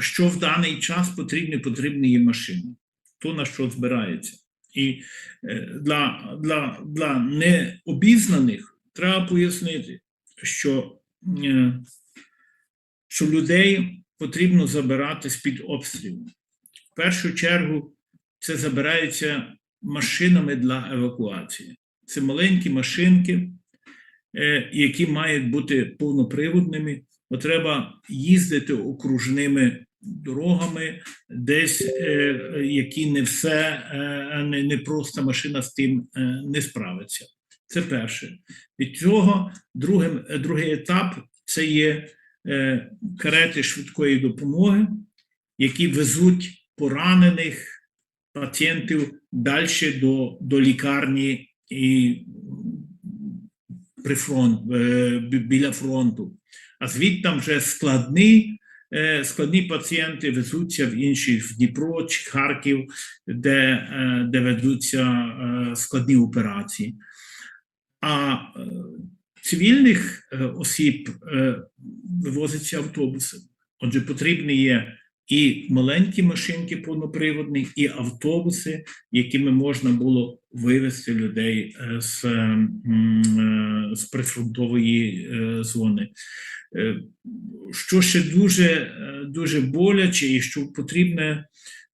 що в даний час потрібні, потрібні є машини, то на що збирається. І е, для, для, для необізнаних треба пояснити, що, е, що людей потрібно забирати з-під обстрілу. В першу чергу це забираються машинами для евакуації. Це маленькі машинки, е, які мають бути повноприводними, бо треба їздити окружними дорогами, десь е, які не все, е, не, не просто машина з тим е, не справиться. Це перше. Від цього другим, другий етап це є карети швидкої допомоги, які везуть поранених пацієнтів далі до, до лікарні і при фронт, біля фронту. А звідти вже складні, е, складні пацієнти везуться в інші в Дніпро чи Харків, де, е, де ведуться е, складні операції. А е, цивільних е, осіб вивозиться автобусом. Отже, потрібні є і маленькі машинки повноприводні, і автобуси, якими можна було вивезти людей е, з, е, з прифронтової е, зони. Що ще дуже, дуже боляче і що потрібне,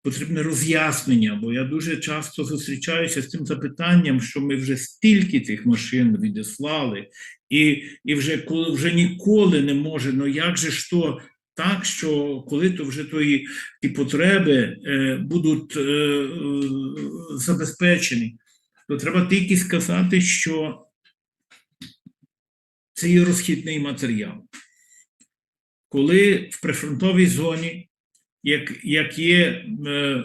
потрібне роз'яснення, бо я дуже часто зустрічаюся з тим запитанням, що ми вже стільки цих машин відіслали, і, і вже коли вже ніколи не може, ну як же ж то так, що коли то вже тої ті потреби е, будуть е, е, забезпечені, то треба тільки сказати, що це є розхідний матеріал. Коли в прифронтовій зоні, як, як є е,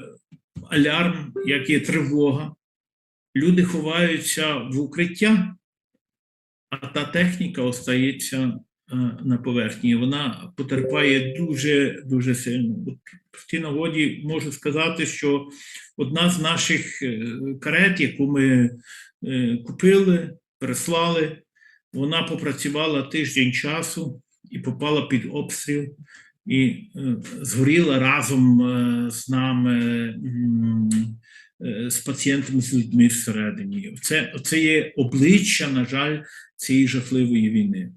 алярм, як є тривога, люди ховаються в укриття, а та техніка остається на поверхні. Вона потерпає дуже дуже сильно. От в тій нагоді можу сказати, що одна з наших е, карет, яку ми е, купили, переслали, вона попрацювала тиждень часу і попала під обстріл. І е, згоріла разом е, з нами, е, з пацієнтами, з людьми всередині. Це, це є обличчя, на жаль, цієї жахливої війни.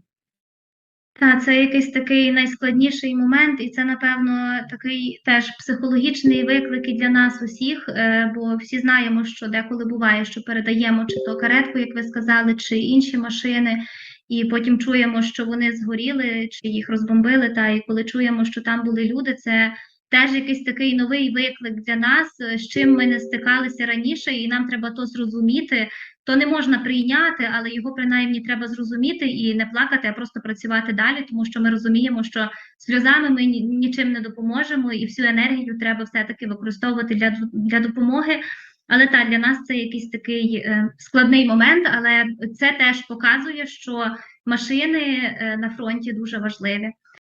Та це якийсь такий найскладніший момент, і це, напевно, такий теж психологічний виклик і для нас усіх, е, бо всі знаємо, що деколи буває, що передаємо чи то каретку, як ви сказали, чи інші машини, і потім чуємо, що вони згоріли, чи їх розбомбили. Та і коли чуємо, що там були люди, це теж якийсь такий новий виклик для нас, з чим ми не стикалися раніше, і нам треба то зрозуміти. То не можна прийняти, але його принаймні треба зрозуміти і не плакати, а просто працювати далі, тому що ми розуміємо, що сльозами ми нічим не допоможемо, і всю енергію треба все-таки використовувати для, для допомоги. Але так, для нас це якийсь такий е, складний момент, але це теж показує, що машини е, на фронті дуже важливі.